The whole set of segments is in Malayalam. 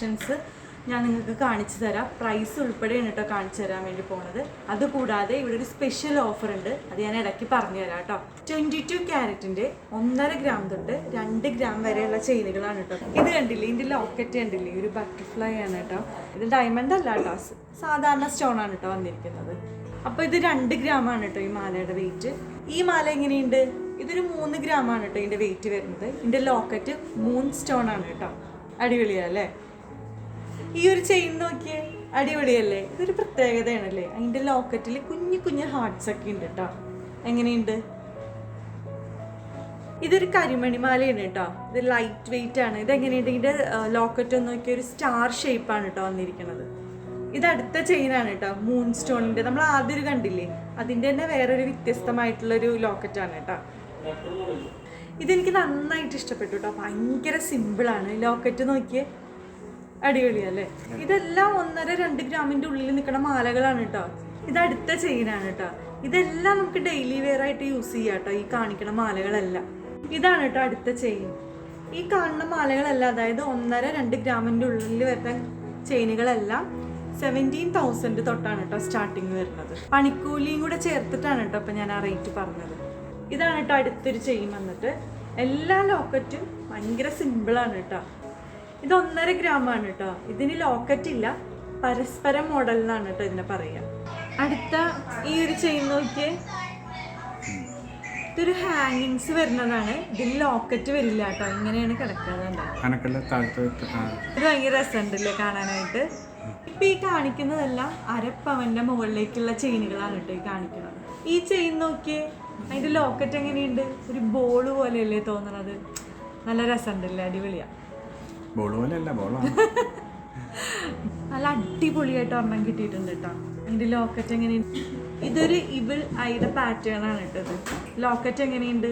കളക്ഷൻസ് ഞാൻ നിങ്ങൾക്ക് കാണിച്ചു തരാം. പ്രൈസ് ഉൾപ്പെടെ കേട്ടോ കാണിച്ചു തരാൻ വേണ്ടി പോണത്. അതുകൂടാതെ ഇവിടെ ഒരു സ്പെഷ്യൽ ഓഫർ ഉണ്ട്. അത് ഞാൻ ഇടയ്ക്ക് പറഞ്ഞു തരാം കേട്ടോ ട്വന്റി ടു ക്യാരറ്റിന്റെ ഒന്നര ഗ്രാം തൊട്ട് രണ്ട് ഗ്രാം വരെയുള്ള ചെയിനുകളാണ് കേട്ടോ ഇത് കണ്ടില്ലേ? ഇതിന്റെ ലോക്കറ്റ് കണ്ടില്ലേ? ഒരു ബട്ടർഫ്ലൈ ആണ് കേട്ടോ ഇത് ഡയമണ്ട് അല്ല കേട്ടോ സാധാരണ സ്റ്റോൺ ആണ് കേട്ടോ വന്നിരിക്കുന്നത്. അപ്പോൾ ഇത് രണ്ട് ആണ് കേട്ടോ ഈ മാലയുടെ വെയിറ്റ് ഈ മാല എങ്ങനെയുണ്ട്? ഇതൊരു മൂന്ന് ഗ്രാം ആണ് കേട്ടോ ഇതിന്റെ വെയിറ്റ് വരുന്നത്. ഇതിന്റെ ലോക്കറ്റ് മൂന്ന് സ്റ്റോൺ ആണ് കേട്ടോ അടിപൊളിയല്ലേ ഈ ഒരു ചെയിൻ നോക്കിയേ അടിപൊളിയല്ലേ? ഇതൊരു പ്രത്യേകതയാണല്ലേ? അതിന്റെ ലോക്കറ്റിൽ കുഞ്ഞു കുഞ്ഞു ഹാർട്ട്സ് ഒക്കെ ഉണ്ട് കേട്ടോ എങ്ങനെയുണ്ട്? ഇതൊരു കരിമണിമാലയാണ് കേട്ടോ ഇത് ലൈറ്റ് വെയിറ്റ് ആണ്. ഇത് എങ്ങനെയുണ്ട്? ഇതിന്റെ ലോക്കറ്റ് ഒന്ന് നോക്കിയ ഒരു സ്റ്റാർ ഷേപ്പാണ് കേട്ടോ വന്നിരിക്കുന്നത് ഇത് അടുത്ത ചെയിനാണ് കേട്ടോ മൂൺ സ്റ്റോണിന്റെ നമ്മൾ ആദ്യം ഒരു കണ്ടില്ലേ? അതിന്റെ തന്നെ വേറൊരു വ്യത്യസ്തമായിട്ടുള്ളൊരു ലോക്കറ്റാണ് കേട്ടോ ഇതെനിക്ക് നന്നായിട്ട് ഇഷ്ടപ്പെട്ടു കേട്ടോ ഭയങ്കര സിമ്പിളാണ് ലോക്കറ്റ് നോക്കിയേ അടിപൊളിയല്ലേ? ഇതെല്ലാം ഒന്നര രണ്ട് ഗ്രാമിന്റെ ഉള്ളിൽ നിൽക്കുന്ന മാലകളാണ് കേട്ടോ ഇത് അടുത്ത ചെയിനാണ് കേട്ടോ ഇതെല്ലാം നമുക്ക് ഡെയിലി വെയർ ആയിട്ട് യൂസ് ചെയ്യാം കേട്ടോ ഈ കാണിക്കുന്ന മാലകളെല്ലാം. ഇതാണ് കേട്ടോ അടുത്ത ചെയിൻ ഈ കാണുന്ന മാലകളെല്ലാം അതായത് ഒന്നര രണ്ട് ഗ്രാമിന്റെ ഉള്ളിൽ വരുന്ന ചെയിനുകളെല്ലാം സെവന്റീൻ തൗസൻഡ് തൊട്ടാണ് കേട്ടോ സ്റ്റാർട്ടിങ് വരുന്നത്. പണിക്കൂലിയും കൂടെ ചേർത്തിട്ടാണ് കേട്ടോ ഇപ്പം ഞാൻ ആ റേറ്റ് പറഞ്ഞത്. ഇതാണ് കേട്ടോ അടുത്തൊരു ചെയിൻ വന്നിട്ട്. എല്ലാ ലോക്കറ്റും ഭയങ്കര സിമ്പിളാണ് കേട്ടോ ഇത് ഒന്നര ഗ്രാം ആണ് കേട്ടോ. ഇതിന് ലോക്കറ്റ് ഇല്ല. പരസ്പരം മോഡൽ എന്നാണ് കേട്ടോ ഇതിനെ പറയുക അടുത്ത ഈ ഒരു ചെയിൻ നോക്കിയേ. ഇതൊരു ഹാങ്ങിങ്സ് വരുന്നതാണ്. ഇതിൽ ലോക്കറ്റ് വരില്ല കേട്ടോ. ഇങ്ങനെയാണ് കിടക്കുന്നത് ഇത് ഭയങ്കര രസമുണ്ടല്ലേ കാണാനായിട്ട്. ഇപ്പൊ ഈ കാണിക്കുന്നതെല്ലാം അരപ്പവന്റെ മുകളിലേക്കുള്ള ചെയിനുകളാണ് കേട്ടോ ഈ കാണിക്കുന്നത്. ഈ ചെയിൻ നോക്കിയേ അതിന്റെ ലോക്കറ്റ് എങ്ങനെയുണ്ട്? ഒരു ബോൾ പോലെയല്ലേ തോന്നണത്. നല്ല രസമുണ്ടല്ലേ അടിപൊളിയാ. നല്ല അടിപൊളിയായിട്ട് ഒരെണ്ണം കിട്ടിയിട്ടുണ്ട് കേട്ടോ അതിന്റെ ലോക്കറ്റ് എങ്ങനെയുണ്ട്? ഇതൊരു ഇവിൾ ഐയുടെ പാറ്റേൺ ആണ് കേട്ടത് ലോക്കറ്റ് എങ്ങനെയുണ്ട്?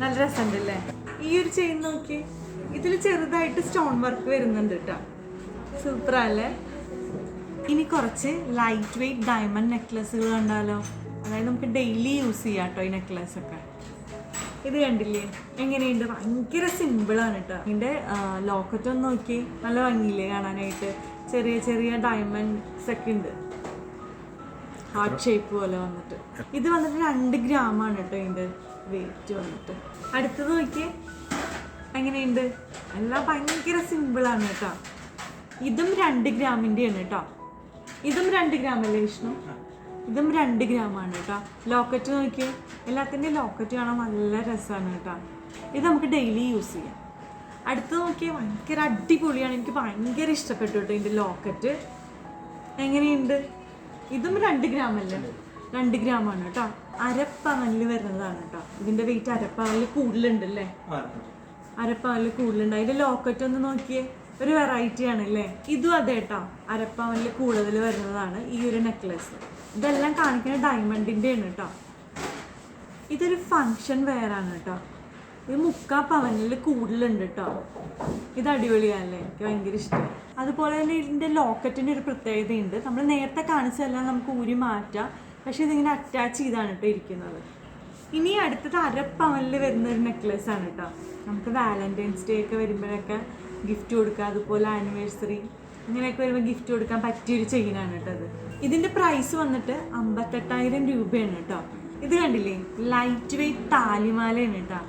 നല്ല രസമുണ്ടല്ലേ? ഈ ഒരു ചെയിൻ നോക്കി. ഇതിൽ ചെറുതായിട്ട് സ്റ്റോൺ വർക്ക് വരുന്നുണ്ട് കേട്ടോ സൂപ്പർ അല്ലേ ഇനി കുറച്ച് ലൈറ്റ് വെയിറ്റ് ഡയമണ്ട് നെക്ലസ്സുകൾ കണ്ടാലോ? അതായത് നമുക്ക് ഡെയിലി യൂസ് ചെയ്യാം കേട്ടോ ഈ നെക്ലസ് ഒക്കെ. ഇത് കണ്ടില്ലേ? എങ്ങനെയുണ്ട്? ഭയങ്കര സിമ്പിളാണ് കേട്ടോ ഇതിന്റെ ലോക്കറ്റ് ഒന്ന് നോക്കി. നല്ല ഭംഗിയില്ലേ കാണാനായിട്ട്? ചെറിയ ചെറിയ ഡയമണ്ട്സ് ഒക്കെ ഉണ്ട്. ഹാർട്ട് ഷേപ്പ് പോലെ വന്നിട്ട്. ഇത് വന്നിട്ട് രണ്ട് ഗ്രാമാണ് കേട്ടോ ഇതിന്റെ വെയിറ്റ് വന്നിട്ട്. അടുത്തത് നോക്കിയേ. എങ്ങനെയുണ്ട്? എല്ലാം ഭയങ്കര സിമ്പിളാണ് കേട്ടോ ഇതും രണ്ട് ഗ്രാമിന്റെയാണ് കേട്ടോ ഇതും രണ്ട് ഗ്രാമല്ലേ വിഷ്ണു? ഇതും രണ്ട് ഗ്രാമാണ് കേട്ടോ. ലോക്കറ്റ് നോക്കിയേ. എല്ലാത്തിന്റെയും ലോക്കറ്റ് കാണാൻ നല്ല രസമാണ് കേട്ടോ. ഇത് നമുക്ക് ഡെയിലി യൂസ് ചെയ്യാം. അടുത്ത് നോക്കിയാൽ ഭയങ്കര അടിപൊളിയാണ്. എനിക്ക് ഭയങ്കര ഇഷ്ടപ്പെട്ടു കേട്ടോ ഇതിന്റെ ലോക്കറ്റ് എങ്ങനെയുണ്ട്? ഇതും രണ്ട് ഗ്രാം അല്ലേ? രണ്ട് ഗ്രാമാണ് കേട്ടോ. അരപ്പവനിൽ വരുന്നതാണ് കേട്ടോ. ഇതിന്റെ വെയിറ്റ് അരപ്പവനിൽ കൂടുതലുണ്ടല്ലേ? അരപ്പവനിൽ കൂടുതലുണ്ട്. അതിന്റെ ലോക്കറ്റ് ഒന്ന് നോക്കിയേ. ഒരു വെറൈറ്റി ആണ് അല്ലേ ഇതും അതെ കേട്ടോ. കൂടുതൽ വരുന്നതാണ് ഈ ഒരു നെക്ലസ് ഇതെല്ലാം കാണിക്കുന്നത് ഡയമണ്ടിന്റെ ആണ് കേട്ടോ ഇതൊരു ഫങ്ഷൻ വെയർ ആണ് കേട്ടോ ഇത് മുക്കാ പവനിൽ കൂടുതലുണ്ട് കേട്ടോ ഇത് അടിപൊളിയാണല്ലേ? എനിക്ക് ഭയങ്കര ഇഷ്ടമായി അതുപോലെ തന്നെ ഇതിന്റെ ലോക്കറ്റിന്റെ ഒരു പ്രത്യേകതയുണ്ട്. നമ്മൾ നേരത്തെ കാണിച്ചതെല്ലാം നമുക്ക് ഊരി മാറ്റാം. പക്ഷേ ഇതിങ്ങനെ അറ്റാച്ച് ചെയ്താണ് കേട്ടോ ഇരിക്കുന്നത്. ഇനി അടുത്തത് അരപ്പവനിൽ വരുന്ന ഒരു നെക്ലസ് ആണ് കേട്ടോ നമുക്ക് വാലന്റൈൻസ് ഡേ ഒക്കെ വരുമ്പോഴൊക്കെ ഗിഫ്റ്റ് കൊടുക്കുക. അതുപോലെ ആനിവേഴ്സറി ഇങ്ങനെയൊക്കെ വരുമ്പോൾ ഗിഫ്റ്റ് കൊടുക്കാൻ പറ്റിയൊരു ചെയിനാണ് കേട്ടോ അത്. ഇതിന്റെ പ്രൈസ് വന്നിട്ട് അമ്പത്തെട്ടായിരം രൂപയാണ് കേട്ടോ. ഇത് കണ്ടില്ലേ? ലൈറ്റ് വെയിറ്റ് താലിമാലയാണ് കേട്ടോ.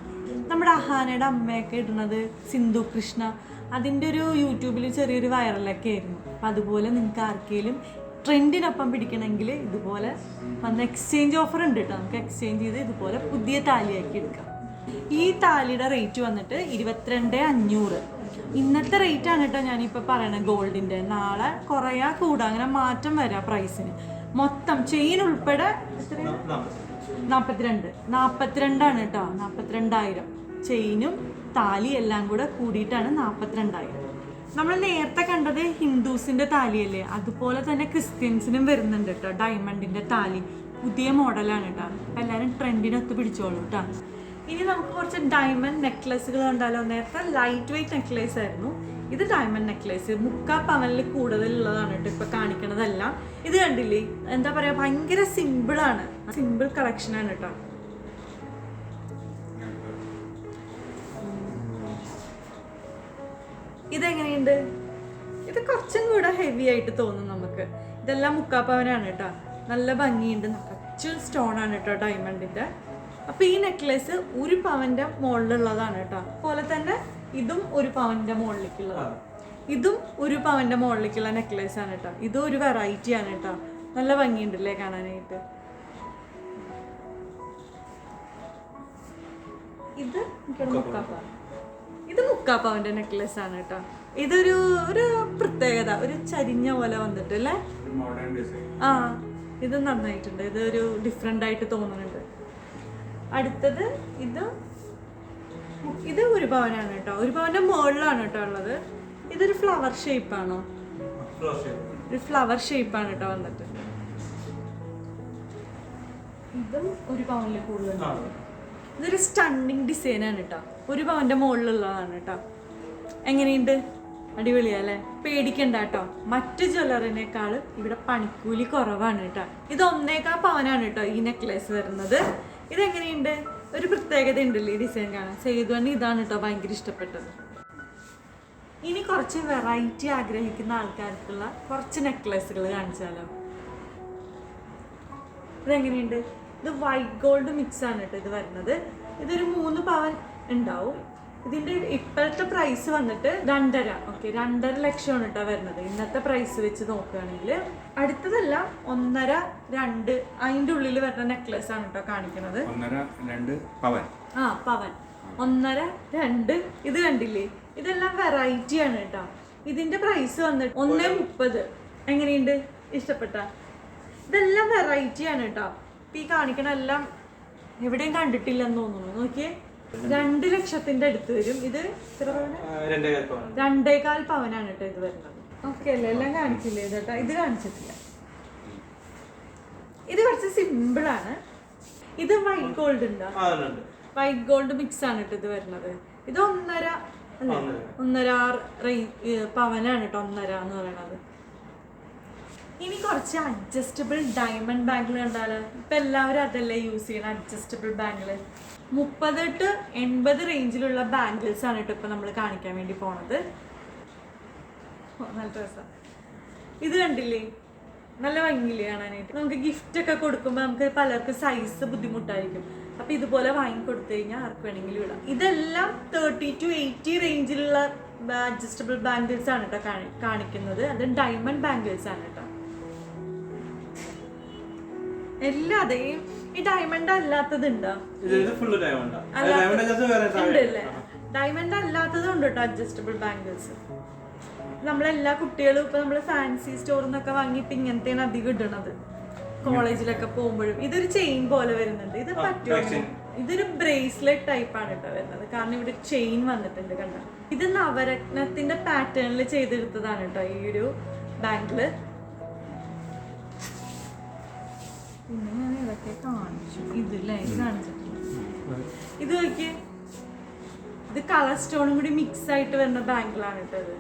നമ്മുടെ അഹാനയുടെ അമ്മയൊക്കെ ഇടുന്നത് സിന്ധു കൃഷ്ണ. അതിന്റെ ഒരു യൂട്യൂബിൽ ചെറിയൊരു വൈറലൊക്കെ ആയിരുന്നു. അപ്പം അതുപോലെ നിങ്ങൾക്ക് ആർക്കെങ്കിലും ട്രെൻഡിനൊപ്പം പിടിക്കണമെങ്കിൽ ഇതുപോലെ വന്ന് എക്സ്ചേഞ്ച് ഓഫർ ഉണ്ട് കേട്ടോ. നമുക്ക് എക്സ്ചേഞ്ച് ചെയ്ത് ഇതുപോലെ പുതിയ താലിയാക്കി എടുക്കാം. ഈ താലിയുടെ റേറ്റ് വന്നിട്ട് ഇരുപത്തിരണ്ട് അഞ്ഞൂറ്. ഇന്നത്തെ റേറ്റ് ആണ് കേട്ടോ ഞാനിപ്പോൾ പറയണത് ഗോൾഡിന്റെ നാളെ കുറയാ കൂടാ. അങ്ങനെ മാറ്റം വരാം പ്രൈസിന് മൊത്തം ചെയിൻ ഉൾപ്പെടെ നാൽപ്പത്തിരണ്ട് നാൽപ്പത്തിരണ്ടാണ് കേട്ടോ. നാൽപ്പത്തിരണ്ടായിരം ചെയിനും താലി എല്ലാം കൂടെ കൂടിയിട്ടാണ് നാൽപ്പത്തിരണ്ടായിരം നമ്മൾ നേരത്തെ കണ്ടത് ഹിന്ദുസിന്റെ താലിയല്ലേ? അതുപോലെ തന്നെ ക്രിസ്ത്യൻസിനും വരുന്നുണ്ട് കേട്ടോ. ഡയമണ്ടിന്റെ താലി. പുതിയ മോഡലാണ് കേട്ടോ. എല്ലാവരും ട്രെൻഡിനൊത്ത് പിടിച്ചോളൂ കേട്ടോ. ഇനി നമുക്ക് കുറച്ച് ഡയമണ്ട് നെക്ലസുകൾ കണ്ടാലോ? നേരത്തെ ലൈറ്റ് വെയിറ്റ് നെക്ലേസ് ആയിരുന്നു. ഇത് ഡയമണ്ട് നെക്ലേസ് മുക്കാ പവനിൽ കൂടുതലുള്ളതാണ് കേട്ടോ ഇപ്പൊ കാണിക്കണതെല്ലാം. ഇത് കണ്ടില്ലേ? എന്താ പറയാ? ഭയങ്കര സിമ്പിൾ ആണ്. സിമ്പിൾ കളക്ഷനാണ് കേട്ടോ. ഇതെങ്ങനെയുണ്ട്? ഇത് കുറച്ചും കൂടെ ഹെവി ആയിട്ട് തോന്നും നമുക്ക്. ഇതെല്ലാം മുക്കാപ്പവനാണ് കേട്ടോ. നല്ല ഭംഗിയുണ്ട്. നിറച്ച് സ്റ്റോൺ ആണ് കേട്ടോ ഡയമണ്ടിന്റെ അപ്പൊ ഈ നെക്ലേസ് ഒരു പവന്റെ മുകളിലുള്ളതാണ് കേട്ടോ. അതുപോലെ തന്നെ ഇതും ഒരു പവന്റെ മുകളിലേക്കുള്ളതാണ് ഇതും ഒരു പവന്റെ മുകളിലേക്കുള്ള നെക്ലേസ് ആണ് കേട്ടോ. ഇതും ഒരു വെറൈറ്റി ആണ് കേട്ടോ. നല്ല ഭംഗിയുണ്ടല്ലേ കാണാനായിട്ട്. ഇത് മുക്കാപ്പ ഇത് മുക്കാപ്പവന്റെ നെക്ലേസ് ആണ് കേട്ടോ. ഇതൊരു ഒരു പ്രത്യേകത ഒരു ചരിഞ്ഞ പോലെ വന്നിട്ട് അല്ലേ ആ ഇത് നന്നായിട്ടുണ്ട്. ഇതൊരു ഒരു ഡിഫറെന്റ് ആയിട്ട് തോന്നുന്നുണ്ട്. അടുത്തത് ഇത് ഇത് ഒരു പവനാണ് കേട്ടോ. ഒരു പവന്റെ മുകളിലാണ് കേട്ടോ ഉള്ളത്. ഇതൊരു ഫ്ലവർ ഷേപ്പ് ഷേപ്പാണോ ഒരു ഫ്ലവർ ഷേപ്പ് ആണ് കേട്ടോ വന്നിട്ട്. ഇതും ഒരു പവനിൽ കൂടുതൽ ഇതൊരു സ്റ്റണ്ണിങ് ഡിസൈൻ ആണ് കേട്ടോ. ഒരു പവന്റെ മുകളിലുള്ളതാണ് കേട്ടോ. എങ്ങനെയുണ്ട്? അടിപൊളിയല്ലേ പേടിക്കണ്ട കേട്ടോ. മറ്റു ജ്വല്ലറിനേക്കാളും ഇവിടെ പണിക്കൂലി കുറവാണ് കേട്ടോ. ഇത് ഒന്നേക്കാ പവനാണ് കേട്ടോ ഈ നെക്ലേസ് വരുന്നത്. ഇതെങ്ങനെയുണ്ട്? ഒരു പ്രത്യേകത ഉണ്ടല്ലേ ഈ ഡിസൈൻ കാണാൻ. സേതുവണ്ണി ഇതാണ് കേട്ടോ ഭയങ്കര ഇഷ്ടപ്പെട്ടത്. ഇനി കുറച്ച് വെറൈറ്റി ആഗ്രഹിക്കുന്ന ആൾക്കാർക്കുള്ള കുറച്ച് നെക്ലേസുകൾ കാണിച്ചാലോ? ഇതെങ്ങനെയുണ്ട്? ഇത് വൈറ്റ് ഗോൾഡ് മിക്സ് ആണ് കേട്ടോ ഇത് വരുന്നത്. ഇതൊരു മൂന്ന് പവൻ ഉണ്ടാവും. ഇതിന്റെ ഇപ്പോഴത്തെ പ്രൈസ് വന്നിട്ട് രണ്ടര. ഓക്കെ രണ്ടര ലക്ഷമാണ് കേട്ടോ വരുന്നത്. ഇന്നത്തെ പ്രൈസ് വെച്ച് നോക്കുകയാണെങ്കിൽ അടുത്തതല്ല ഒന്നര രണ്ട്. അതിന്റെ ഉള്ളിൽ വരുന്ന നെക്ലസ് ആണ് കേട്ടോ കാണിക്കുന്നത് ഒന്നര രണ്ട് പവൻ. ആ പവൻ. ഒന്നര രണ്ട്. ഇത് കണ്ടില്ലേ? ഇതെല്ലാം വെറൈറ്റി ആണ് കേട്ടോ ഇതിന്റെ പ്രൈസ് വന്നിട്ട് ഒന്നേ മുപ്പത്. എങ്ങനെയുണ്ട്? ഇഷ്ടപ്പെട്ട? ഇതെല്ലാം വെറൈറ്റി ആണ് കേട്ടോ ഇപ്പൊ ഈ കാണിക്കണ എല്ലാം എവിടെയും കണ്ടിട്ടില്ലെന്ന് തോന്നുന്നു. നോക്കിയേ. രണ്ട് ലക്ഷത്തിന്റെ അടുത്ത് വരും. ഇത് രണ്ടേകാൽ പവനാണ് കേട്ടോ ഇത് വരുന്നത്. ഓക്കെ അല്ലേ? എല്ലാം കാണിച്ചില്ലേ ഇത് കേട്ടോ? ഇത് കാണിച്ചിട്ടില്ല. ഇത് കുറച്ച് സിമ്പിൾ ആണ്. ഇത് വൈറ്റ് ഗോൾഡ് ഉണ്ടോ? വൈറ്റ് ഗോൾഡ് മിക്സ് ആണ് കേട്ടോ ഇത് വരുന്നത്. ഇത് ഒന്നര ഒന്നര. പവനാണ് കേട്ടോ ഒന്നര എന്ന് പറയണത്. ഇനി കുറച്ച് അഡ്ജസ്റ്റബിൾ ഡയമണ്ട് ബാങ്കിൾ കണ്ടാലോ? ഇപ്പൊ എല്ലാവരും അതല്ലേ യൂസ് ചെയ്യണം അഡ്ജസ്റ്റബിൾ ബാങ്കിൾ മുപ്പത് ടു എൺപത് റേഞ്ചിലുള്ള ബാങ്കിൾസ് ആണ് കേട്ടോ ഇപ്പൊ നമ്മൾ കാണിക്കാൻ വേണ്ടി പോണത്. നല്ല രസം. ഇത് കണ്ടില്ലേ? നല്ല ഭംഗിയില്ലേ കാണാനായിട്ട്. നമുക്ക് ഗിഫ്റ്റ് ഒക്കെ കൊടുക്കുമ്പോൾ നമുക്ക് പലർക്കും സൈസ് ബുദ്ധിമുട്ടായിരിക്കും. അപ്പൊ ഇതുപോലെ വാങ്ങി കൊടുത്തു കഴിഞ്ഞാൽ ആർക്ക് വേണമെങ്കിലും ഇടാം. ഇതെല്ലാം തേർട്ടി ടു എയ്റ്റി റേഞ്ചിലുള്ള അഡ്ജസ്റ്റബിൾ ബാംഗിൾസ് ആണ് കേട്ടോ കാണി- കാണിക്കുന്നത്. അത് ഡയമണ്ട് ബാംഗിൾസ് ആണ് കേട്ടോ എല്ലാതെയും ഈ ഡയമണ്ട് അല്ലാത്തത് ഉണ്ടോ? ഡയമണ്ട് അല്ലാത്തതും ഉണ്ട് കേട്ടോ അഡ്ജസ്റ്റബിൾ ബാംഗിൾസ് നമ്മളെല്ലാ കുട്ടികളും ഇപ്പൊ നമ്മൾ ഫാൻസി സ്റ്റോറിൽ നിന്നൊക്കെ വാങ്ങിയിട്ട് ഇങ്ങനത്തെ ഇങ്ങനത്തെയാണ് അധികം ഇടണത്. കോളേജിലൊക്കെ പോകുമ്പോഴും. ഇതൊരു ചെയിൻ പോലെ വരുന്നുണ്ട്. ഇത് പറ്റുമോ? ഇതൊരു ബ്രേസ്ലെറ്റ് ടൈപ്പ് ആണ് കേട്ടോ വരുന്നത്. കാരണം ഇവിടെ ചെയിൻ വന്നിട്ടുണ്ട് കണ്ട? ഇത് നവരത്നത്തിന്റെ പാറ്റേണിൽ ചെയ്തെടുത്തതാണ് കേട്ടോ ഈ ഒരു ബാങ്കിൾ പിന്നെ ഞാൻ ഇതൊക്കെ കാണിച്ചു. ഇത് കാണിച്ചിട്ടില്ല? ഇത് നോക്കിയേ. ഇത് കളർ സ്റ്റോണും കൂടി മിക്സ് ആയിട്ട് വരുന്ന ബാങ്കിളാണ് കേട്ടോ ഇത്.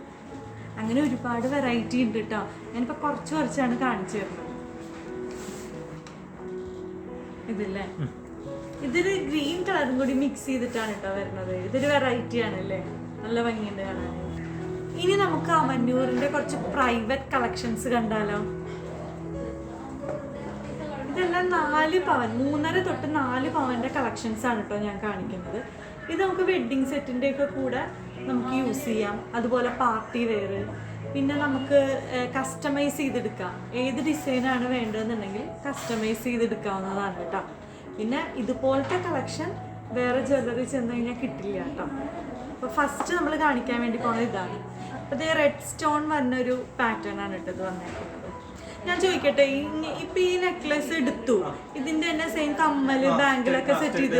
അങ്ങനെ ഒരുപാട് വെറൈറ്റി ഉണ്ട് കേട്ടോ ഞാനിപ്പോ കുറച്ച് കുറച്ചാണ് കാണിച്ചു തരുന്നത്. ഇതില്ലേ ഇതൊരു ഗ്രീൻ കളറും കൂടി മിക്സ് ചെയ്തിട്ടാണ് കേട്ടോ വരുന്നത്. ഇതൊരു വെറൈറ്റി ആണല്ലേ നല്ല ഭംഗിയുണ്ട് കാണാൻ. ഇനി നമുക്ക് അമന്നൂറിന്റെ കുറച്ച് പ്രൈവറ്റ് കളക്ഷൻസ് കണ്ടാലോ? ഇതെല്ലാം നാല് പവൻ മൂന്നര തൊട്ട് നാല് പവന്റെ കളക്ഷൻസ് ആണ് കേട്ടോ ഞാൻ കാണിക്കുന്നത്. ഇത് നമുക്ക് വെഡ്ഡിങ് സെറ്റിന്റെ ഒക്കെ കൂടെ നമുക്ക് യൂസ് ചെയ്യാം. അതുപോലെ പാർട്ടി വെയർ പിന്നെ നമുക്ക് കസ്റ്റമൈസ് ചെയ്തെടുക്കാം. ഏത് ഡിസൈനാണ് വേണ്ടതെന്നുണ്ടെങ്കിൽ കസ്റ്റമൈസ് ചെയ്തെടുക്കാവുന്നതാണ് കേട്ടോ പിന്നെ ഇതുപോലത്തെ കളക്ഷൻ വേറെ ജ്വല്ലറി ചെന്ന് കഴിഞ്ഞാൽ കിട്ടില്ല കേട്ടോ അപ്പോൾ ഫസ്റ്റ് നമ്മൾ കാണിക്കാൻ വേണ്ടി പോകുന്നത് ഇതാണ്. അപ്പോൾ ഇത് റെഡ് സ്റ്റോൺ വരുന്നൊരു പാറ്റേൺ ആണ് കേട്ടോ ഇത് വന്നേക്കുന്നത്. ഞാൻ ചോദിക്കട്ടെ ഇപ്പൊ ഈ നെക്ലസ് എടുത്തു. ഇതിന്റെ തന്നെ സെയിം കമ്മൽ ബാങ്കിലൊക്കെ സെറ്റ് ചെയ്ത്.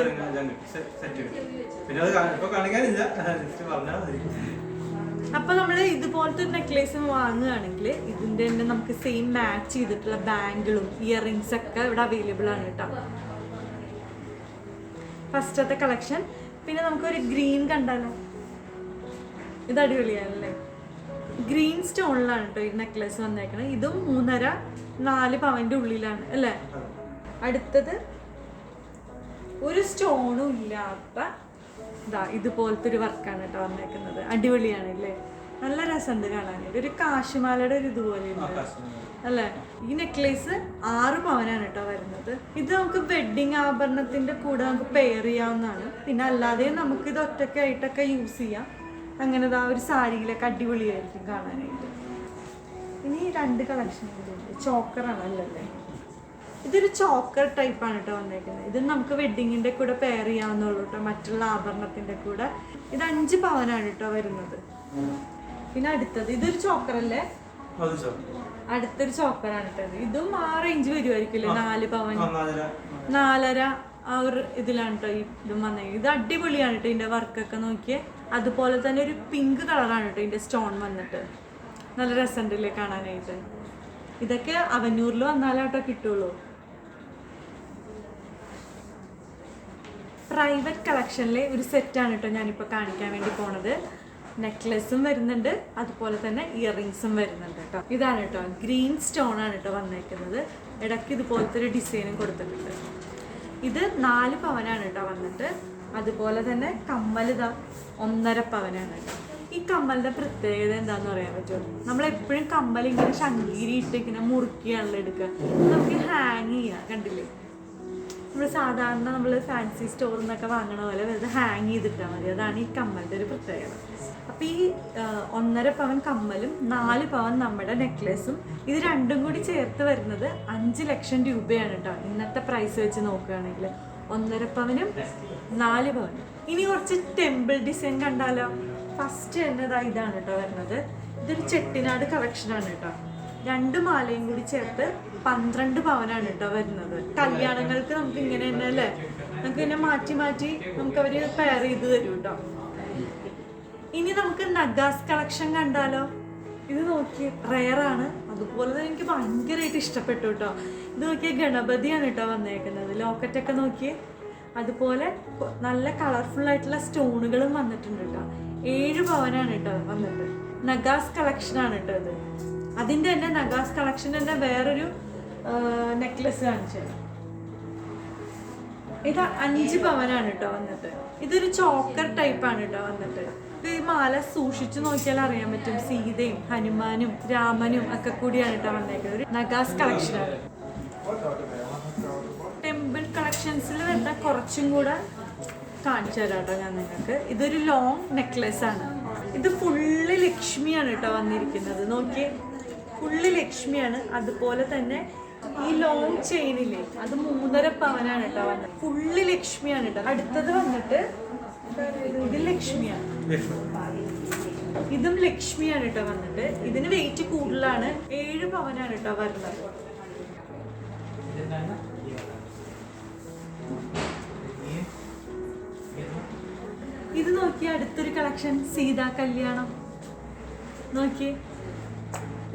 അപ്പൊ നമ്മൾ ഇതുപോലത്തെ നെക്ലേസ് വാങ്ങുകയാണെങ്കിൽ ഇതിന്റെ തന്നെ നമുക്ക് സെയിം മാച്ച് ചെയ്തിട്ടുള്ള ബാങ്കിളും ഇയറിങ്സ് ഒക്കെ ഇവിടെ അവൈലബിൾ ആണ് കേട്ടോ. ഫസ്റ്റത്തെ കളക്ഷൻ പിന്നെ നമുക്കൊരു ഗ്രീൻ കണ്ടാലോ ഇത് അടിപൊളിയാണല്ലേ? ഗ്രീൻ സ്റ്റോണിലാണ് കേട്ടോ ഈ നെക്ലസ് വന്നേക്കണത് ഇതും മൂന്നര നാല് പവന്റെ ഉള്ളിലാണ് അല്ലേ? അടുത്തത് ഒരു സ്റ്റോണും ഇല്ലാത്ത ഇതാ ഇതുപോലത്തെ ഒരു വർക്കാണ് കേട്ടോ വന്നേക്കുന്നത്. അടിപൊളിയാണ് അല്ലേ നല്ല രസമുണ്ട് കാണാനായിട്ട്. ഒരു കാശുമാലയുടെ ഒരു ഇതുപോലെ അല്ലേ? ഈ നെക്ലേസ് ആറ് പവനാണ് കേട്ടോ വരുന്നത്. ഇത് നമുക്ക് വെഡിങ് ആഭരണത്തിന്റെ കൂടെ നമുക്ക് പെയർ ചെയ്യാവുന്നതാണ്. പിന്നെ അല്ലാതെ നമുക്ക് ഇത് ഒറ്റയ്ക്കായിട്ടൊക്കെ യൂസ് ചെയ്യാം. അങ്ങനെ ആ ഒരു സാരിയിലൊക്കെ അടിപൊളിയായിരിക്കും കാണാനായിട്ട്. ഇനി രണ്ട് കളക്ഷൻ ചോക്കറാണ് അല്ലല്ലേ ഇതൊരു ചോക്കർ ടൈപ്പാണ് കേട്ടോ വന്നേക്കുന്നത്. ഇത് നമുക്ക് വെഡിങ്ങിന്റെ കൂടെ പെയർ ചെയ്യാവുന്നുള്ളൂ കേട്ടോ മറ്റുള്ള ആഭരണത്തിന്റെ കൂടെ. ഇത് അഞ്ച് പവനാണ് കേട്ടോ വരുന്നത്. പിന്നെ അടുത്തത് ഇതൊരു ചോക്കറല്ലേ അടുത്തൊരു ചോക്കറാണ് കേട്ടത് ഇതും. ആ റേഞ്ച് വരുമായിരിക്കും നാല് പവൻ. നാലര. ആ ഒരു ഇതിലാണ് കേട്ടോ ഈ ഇതും വന്നത് ഇത് അടിപൊളിയാണ് കേട്ടോ ഇതിന്റെ വർക്കൊക്കെ നോക്കിയേ. അതുപോലെ തന്നെ ഒരു പിങ്ക് കളറാണ് കേട്ടോ ഇതിന്റെ സ്റ്റോൺ വന്നിട്ട്. നല്ല രസമുണ്ടല്ലേ കാണാനായിട്ട്. ഇതൊക്കെ അവന്നൂരിൽ വന്നാലാട്ടോ കിട്ടുള്ളൂ. പ്രൈവറ്റ് കളക്ഷനിലെ ഒരു സെറ്റാണ് കേട്ടോ ഞാനിപ്പോൾ കാണിക്കാൻ വേണ്ടി പോണത്. നെക്ലസും വരുന്നുണ്ട്. അതുപോലെ തന്നെ ഇയറിങ്സും വരുന്നുണ്ട് കേട്ടോ ഇതാണ് കേട്ടോ ഗ്രീൻ സ്റ്റോൺ ആണ് കേട്ടോ വന്നേക്കുന്നത്. ഇടയ്ക്ക് ഇതുപോലത്തെ ഒരു ഡിസൈനും കൊടുത്തിട്ടുണ്ട്. ഇത് നാല് പവനാണ് കേട്ടോ വന്നിട്ട്. അതുപോലെ തന്നെ കമ്മൽ ഇതാ ഒന്നര പവനാണ് കേട്ടോ. ഈ കമ്മലിന്റെ പ്രത്യേകത എന്താന്ന് പറയാൻ പറ്റുമോ? നമ്മളെപ്പോഴും കമ്മൽ ഇങ്ങനെ ശങ്കീരി ഇട്ട് ഇങ്ങനെ മുറുക്കിയാണല്ലോ എടുക്കുക. നമുക്ക് ഹാങ് ചെയ്യാം. കണ്ടില്ലേ? നമ്മൾ സാധാരണ നമ്മൾ ഫാൻസി സ്റ്റോറിൽ നിന്നൊക്കെ വാങ്ങണ പോലെ വെറുതെ ഹാങ് ചെയ്തിട്ടാൽ മതി. അതാണ് ഈ കമ്മലിന്റെ ഒരു പ്രത്യേകത. അപ്പോൾ ഈ ഒന്നര പവൻ കമ്മലും നാല് പവൻ നമ്മുടെ നെക്ലേസും ഇത് രണ്ടും കൂടി ചേർത്ത് വരുന്നത് അഞ്ച് ലക്ഷം രൂപയാണ് കേട്ടോ ഇന്നത്തെ പ്രൈസ് വെച്ച് നോക്കുകയാണെങ്കിൽ ഒന്നര പവനും നാല് പവനും. ഇനി കുറച്ച് ടെമ്പിൾ ഡിസൈൻ കണ്ടാലോ? ഫസ്റ്റ് എന്നതാ ഇതാണ് കേട്ടോ വരുന്നത്. ഇതൊരു ചെട്ടിനാട് കളക്ഷനാണ് കേട്ടോ രണ്ട് മാലയും കൂടി ചേർത്ത് പന്ത്രണ്ട് പവനാണ് കേട്ടോ വരുന്നത്. കല്യാണങ്ങൾക്ക് നമുക്ക് ഇങ്ങനെ തന്നെ അല്ലേ? നമുക്ക് ഇങ്ങനെ മാറ്റി മാറ്റി നമുക്ക് അവർ പെയർ ചെയ്ത് തരും കേട്ടോ ഇനി നമുക്ക് നഗാസ് കളക്ഷൻ കണ്ടാലോ? ഇത് നോക്കി റയറാണ് അതുപോലെ തന്നെ എനിക്ക് ഭയങ്കരമായിട്ട് ഇഷ്ടപ്പെട്ടു കേട്ടോ ഇത് നോക്കിയ ഗണപതിയാണ് കേട്ടോ വന്നേക്കുന്നത്. ലോക്കറ്റൊക്കെ നോക്കിയേ. അതുപോലെ നല്ല കളർഫുൾ ആയിട്ടുള്ള സ്റ്റോണുകളും വന്നിട്ടുണ്ട് കേട്ടോ ഏഴ് പവനാണ് കേട്ടോ വന്നിട്ട് നഗാസ് കളക്ഷനാണ് കേട്ടോ ഇത്. അതിന്റെ തന്നെ നഗാസ് കളക്ഷൻ തന്നെ വേറൊരു നെക്ലസ് കാണിച്ചത് ഇത് അഞ്ച് പവനാണ് കേട്ടോ വന്നിട്ട്. ഇതൊരു ചോക്കർ ടൈപ്പാണ് കേട്ടോ വന്നിട്ട്. ഇത് ഈ മാല സൂക്ഷിച്ചു നോക്കിയാൽ അറിയാൻ പറ്റും. സീതയും ഹനുമാനും രാമനും ഒക്കെ കൂടിയാണ് കേട്ടോ വന്നേക്കുന്നത്. ഒരു നഗാസ് കളക്ഷനാണ് ടെമ്പിൾ കളക്ഷൻസിൽ വരുന്ന കുറച്ചും കൂടെ കാണിച്ചു തരാം കേട്ടോ ഞാൻ നിങ്ങൾക്ക്. ഇതൊരു ലോങ് നെക്ലസ് ആണ്. ഇത് ഫുള്ള് ലക്ഷ്മിയാണ് കേട്ടോ വന്നിരിക്കുന്നത്. നോക്കിയേ. ഫുള്ള് ലക്ഷ്മിയാണ്. അതുപോലെ തന്നെ ഈ ലോങ് ചെയിനില്ലേ അത് മൂന്നര പവനാണ് കേട്ടോ വന്നത്. ഫുള്ള് ലക്ഷ്മിയാണ് കേട്ടോ. അടുത്തത് വന്നിട്ട് ഇത് ലക്ഷ്മിയാണ്. ഇതും ലക്ഷ്മിയാണ് കേട്ടോ വന്നിട്ട്. ഇതിന് വെയിറ്റ് കൂടുതലാണ്. ഏഴ് പവനാണ് കേട്ടോ വരുന്നത്. ഇത് നോക്കിയ അടുത്തൊരു കളക്ഷൻ സീതാ കല്യാണം. നോക്കിയേ.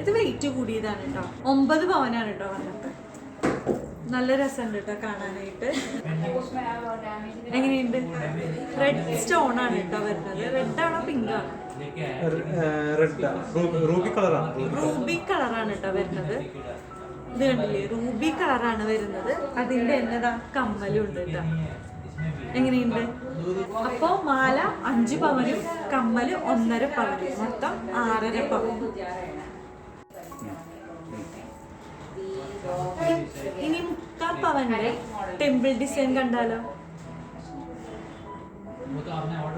ഇത് വെയിറ്റ് കൂടിയതാണ് കേട്ടോ. ഒമ്പത് പവനാണ് കേട്ടോ വന്നിട്ട്. നല്ല രസമുണ്ട് കേട്ടോ കാണാനായിട്ട്. എങ്ങനെയുണ്ട്? റെഡ് സ്റ്റോൺ ആണ് കേട്ടോ വരുന്നത്. റെഡ് ആണോ പിങ്ക് ആണോ? റൂബി കളറാണ് റൂബി കളറാണ് കേട്ടോ വരുന്നത്. ഇത് കണ്ടില്ലേ? റൂബി കളറാണ് വരുന്നത്. അതിന്റെ എന്നതാ? കമ്മലും ഉണ്ട് കേട്ടോ. എങ്ങനെയുണ്ട്? അപ്പോ മാല അഞ്ച് പവനും കമ്മൽ ഒന്നര പവനും. മൊത്തം ആറര പവൻ. ഇനി മുക്കാൽ പവന്റെ ടെമ്പിൾ ഡിസൈൻ കണ്ടാലോ?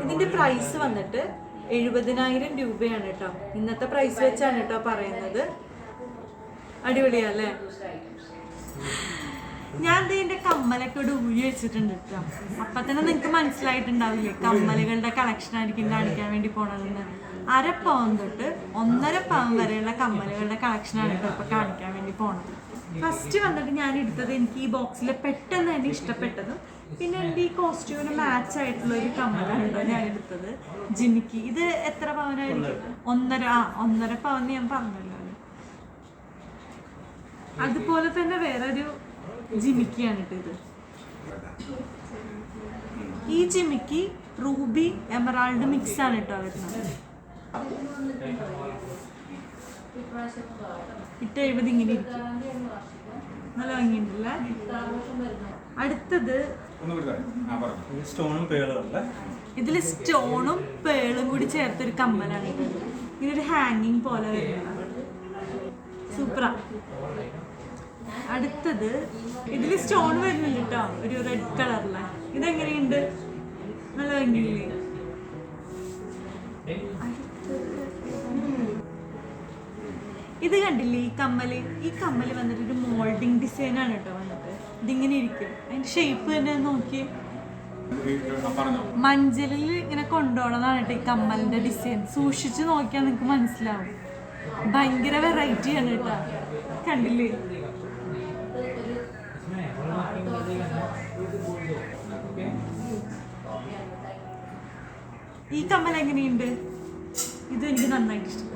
ഇതിന്റെ പ്രൈസ് വന്നിട്ട് എഴുപതിനായിരം രൂപയാണ് കേട്ടോ ഇന്നത്തെ പ്രൈസ് വെച്ചാണ് കേട്ടോ പറയുന്നത്. അടിപൊളിയല്ലേ? ഞാൻ ദേ എന്റെ കമ്മലൊക്കെ ഇവിടെ ഊരി വെച്ചിട്ടുണ്ട് കേട്ടോ അപ്പൊ തന്നെ നിങ്ങക്ക് മനസ്സിലായിട്ടുണ്ടാവില്ലേ? കമ്മലുകളുടെ കളക്ഷൻ ആയിരിക്കും കാണിക്കാൻ വേണ്ടി പോണതെന്ന്. അര പവൻ തൊട്ട് ഒന്നര പവൻ വരെയുള്ള കമ്മലുകളുടെ കളക്ഷനാണ് കേട്ടോ ഇപ്പൊ കാണിക്കാൻ വേണ്ടി പോണത്. ഫസ്റ്റ് വന്നിട്ട് ഞാൻ എടുത്തത് എനിക്ക് ഈ ബോക്സിൽ പെട്ടെന്ന് തന്നെ ഇഷ്ടപ്പെട്ടതും. പിന്നെ എന്റെ ഈ കോസ്റ്റ്യൂമിന് മാച്ച് ആയിട്ടുള്ള ഒരു കമ്മലാണല്ലോ ഞാൻ എടുത്തത് ജിമിക്ക്. ഇത് എത്ര പവനായിരിക്കും? ഒന്നര ആ ഒന്നര പവൻ ഞാൻ പറഞ്ഞല്ലോ അതുപോലെ തന്നെ വേറൊരു ജിമിക്കിയാണ് ഇത് ഈ ജിമിക്ക് റൂബി എമറാൾഡ് മിക്സ് ആണ് കേട്ടോ വരുന്നത്. ഇട്ട് എഴുപത് ഇങ്ങനെ ഇരിക്കും. നല്ല ഭംഗിയുണ്ടല്ലേ? അടുത്തത് ഇതിൽ സ്റ്റോണും പേളും കൂടി ചേർത്തൊരു കമ്മലാണ്. ഇങ്ങനെ ഒരു ഹാങ്ങിങ് പോലെ വരുന്നത് സൂപ്പറാ. അടുത്തത് ഇതിൽ സ്റ്റോൺ വരുന്നുണ്ട് കേട്ടോ ഒരു റെഡ് കളറിലെ. ഇതെങ്ങനെയുണ്ട്? നല്ല ഭംഗിയില്ലേ? ഇത് കണ്ടില്ലേ ഈ കമ്മൽ? ഈ കമ്മൽ വന്നിട്ട് ഒരു മോൾഡിങ് ഡിസൈൻ ആണ് കേട്ടോ വന്നിട്ട് ഇതിങ്ങനെ ഇരിക്കും. അതിന്റെ ഷേപ്പ് തന്നെ നോക്കി മഞ്ചലിൽ ഇങ്ങനെ കൊണ്ടുപോകണതാണ് കേട്ടോ ഈ കമ്മലിന്റെ ഡിസൈൻ സൂക്ഷിച്ചു നോക്കിയാൽ നിങ്ങൾക്ക് മനസ്സിലാവും. ഭയങ്കര വെറൈറ്റി ആണ് കേട്ടോ. കണ്ടില്ലേ? ഈ കമ്മൽ എങ്ങനെയുണ്ട്? ഇത് എനിക്ക് നന്നായിട്ട് ഇഷ്ടപ്പെട്ടു.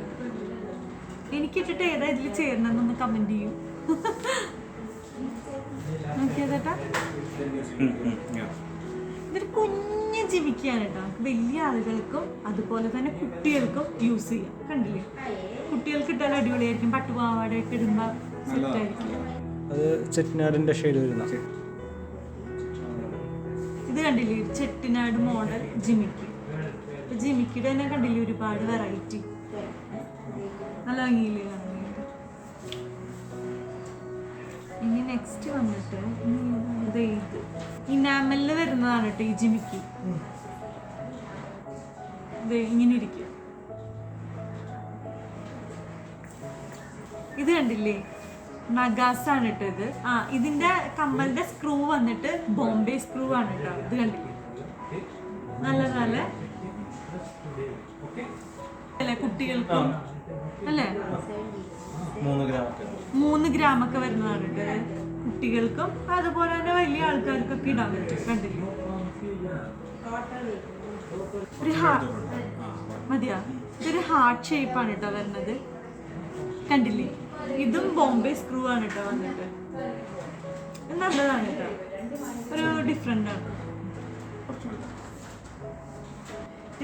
എനിക്കിട്ടിട്ട് ഏതാ ഇതിൽ ചേരണമെന്നൊന്ന് കമന്റ് ചെയ്യൂ. നോക്കിയതേട്ടാ ഇതൊരു കുഞ്ഞ് ജീവിക്കുകയാണ് കേട്ടോ. വലിയ ആളുകൾക്കും അതുപോലെ തന്നെ കുട്ടികൾക്കും യൂസ് ചെയ്യാം. കണ്ടില്ലേ? കുട്ടികൾക്ക് ഇട്ടാൽ അടിപൊളിയായിരിക്കും. പട്ടുപാവാടയൊക്കെ ഇടുമ്പോൾ സെറ്റ് ആയിരിക്കും. അത് ചെട്ടിനാടിന്റെ ഷെയ്ഡ് വരുന്ന. ഇത് കണ്ടില്ലേ? ചെട്ടിനാട് മോഡൽ ജിമിക്ക്. ജിമിക്കിയുടെ തന്നെ കണ്ടില്ലേ ഒരുപാട് വെറൈറ്റി കാണാനായിട്ട് ഇനി നെക്സ്റ്റ് വന്നിട്ട് ഇത് ഇനാമലിൽ വരുന്നതാണ് കേട്ടോ ഈ ജിമിക്ക്. ഇങ്ങനെ ഇരിക്കും. ഇത് കണ്ടില്ലേ? നഗാസ് ആണ് കേട്ടോ ഇത്. ആ ഇതിന്റെ കമ്മലിന്റെ സ്ക്രൂ വന്നിട്ട് ബോംബെ സ്ക്രൂ ആണ് കേട്ടോ ഇത് കണ്ടില്ലേ? നല്ല നല്ല. കുട്ടികൾക്കും? അല്ലേ? മൂന്ന് ഗ്രാം ഒക്കെ വരുന്നതാണ് കേട്ടോ കുട്ടികൾക്കും അതുപോലെ തന്നെ വലിയ ആൾക്കാർക്കൊക്കെ ഇടാൻ പറ്റും. കണ്ടില്ലേ? ഒരു മതിയാ? ഇതൊരു ഹാർട്ട് ഷേപ്പ് ആണ് കേട്ടോ വരുന്നത്. കണ്ടില്ലേ? ഇതും ബോംബെ സ്ക്രൂ ആണ് കേട്ടോ വന്നിട്ട്. നല്ലതാണ് കേട്ടോ. ഒരു ഡിഫറെന്റ് ആണ്.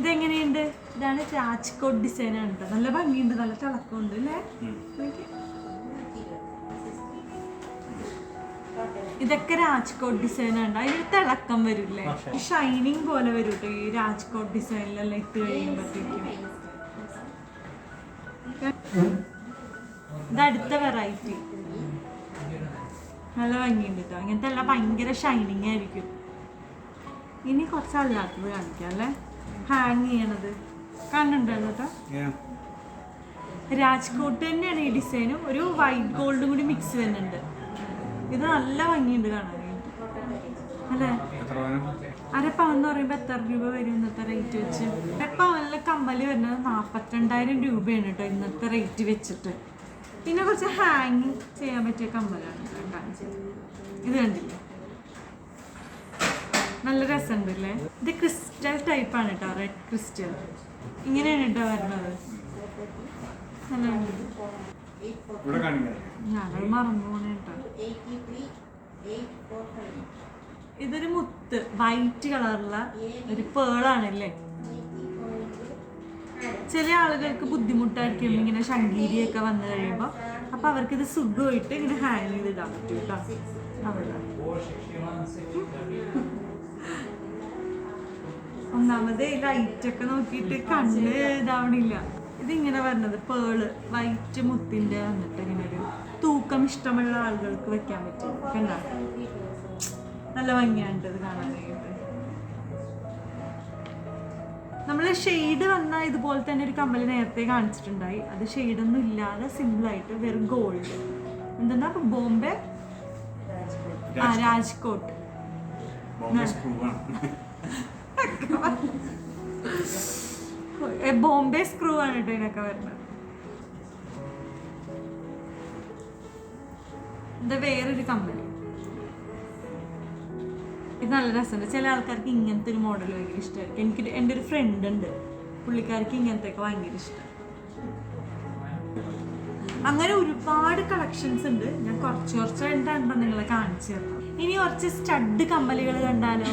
ഇതെങ്ങനെയുണ്ട്? ഇതാണ് രാജ്കോട്ട് ഡിസൈൻ ആണ് കേട്ടോ. നല്ല ഭംഗിയുണ്ട് നല്ല തിളക്കമുണ്ട് അല്ലേ. ഇതൊക്കെ രാജ്കോട്ട് ഡിസൈൻ ആണ് അതിന് തിളക്കം വരില്ലേ ഷൈനിങ് പോലെ വരും കേട്ടോ ഈ രാജ്കോട്ട് ഡിസൈനിലെല്ലാം ഇട്ട് കഴിയുമ്പോഴത്തേക്കും. ഇത് അടുത്ത വെറൈറ്റി നല്ല ഭംഗിയുണ്ട് കേട്ടോ. ഇങ്ങനത്തെ എല്ലാം ഭയങ്കര ഷൈനിങ് ആയിരിക്കും. ഇനി കുറച്ച് അല്ലാത്തത് കാണിക്കാം അല്ലേ? ഹാങ് ചെയ്യണത്. രാജ്കോട്ട് തന്നെയാണ് ഈ ഡിസൈനും. ഒരു വൈറ്റ് ഗോൾഡും കൂടി മിക്സ് വരുന്നുണ്ട്. ഇത് നല്ല ഭംഗിയുണ്ട് കാണാൻ. അല്ലേ? എന്ന് പറയുമ്പോൾ എത്ര രൂപ വരും ഇന്നത്തെ റേറ്റ് വെച്ച്? അരപ്പവനിലെ കമ്മൽ വരുന്നത് നാൽപ്പത്തിരണ്ടായിരം രൂപയാണ് കേട്ടോ ഇന്നത്തെ റേറ്റ് വെച്ചിട്ട്. പിന്നെ കുറച്ച് ഹാങ് ചെയ്യാൻ പറ്റിയ കമ്മലാണ് ഇത് കണ്ടില്ലേ? നല്ല രസമുണ്ട് അല്ലേ ഇത് ക്രിസ്റ്റൽ ടൈപ്പാണ് കേട്ടോ റെഡ് ക്രിസ്റ്റൽ ഇങ്ങനെയാണ് കേട്ടോ വരുന്നത്. ഞങ്ങൾ മറന്നു കേട്ടോ. ഇതൊരു മുത്ത് വൈറ്റ് കളറുള്ള ഒരു പേളാണല്ലേ ചില ആളുകൾക്ക് ബുദ്ധിമുട്ടായിരിക്കും ഇങ്ങനെ ശങ്കീരിയൊക്കെ വന്നു കഴിയുമ്പോൾ അപ്പൊ അവർക്ക് ഇത് സുഖമായിട്ട് ഇങ്ങനെ ഹാൻഡിൽ ചെയ്തിടാൻ പറ്റും കേട്ടോ. അവിടെ. ഒന്നാമത് ലൈറ്റ് ഒക്കെ നോക്കിയിട്ട് കണ്ണ് ഇതാവണില്ല. ഇതിങ്ങനെ വരുന്നത് പേൾ വൈറ്റ് മുത്തിന്റെ വന്നിട്ട് ഇങ്ങനെ ഒരു തൂക്കം ഇഷ്ടമുള്ള ആളുകൾക്ക് വെക്കാൻ പറ്റും. കണ്ട? നല്ല ഭംഗിയാണ്ട് ഇത് കാണാനായിട്ട്. നമ്മൾ ഷെയ്ഡ് വന്ന ഇതുപോലെ തന്നെ ഒരു കമ്മൽ നേരത്തെ കാണിച്ചിട്ടുണ്ടായി. അത് ഷെയ്ഡൊന്നും ഇല്ലാതെ സിമ്പിളായിട്ട് വെറും ഗോൾഡ് എന്തെന്നാ? ബോംബെ? ആ രാജ്കോട്ട്. ബോംബെ സ്ക്രൂ ആണ് കേട്ടോ ഇതിനൊക്കെ വരുന്നത്. ഇത് വേറൊരു കമ്പനി ഇത് നല്ല രസമുണ്ട്. ചില ആൾക്കാർക്ക് ഇങ്ങനത്തെ ഒരു മോഡൽ ഭയങ്കര ഇഷ്ടമായിരിക്കും. എനിക്ക് എന്റെ ഒരു ഫ്രണ്ട് ഉണ്ട്. പുള്ളിക്കാർക്ക് ഇങ്ങനത്തെ ഒക്കെ ഭയങ്കര ഇഷ്ടം. അങ്ങനെ ഒരുപാട് കളക്ഷൻസ് ഉണ്ട്. ഞാൻ കുറച്ച് കുറച്ച് രണ്ടെണ്ണം നിങ്ങളെ കാണിച്ചു തരണം ഇനി കുറച്ച് സ്റ്റഡ് കമ്പലികൾ കണ്ടാലോ?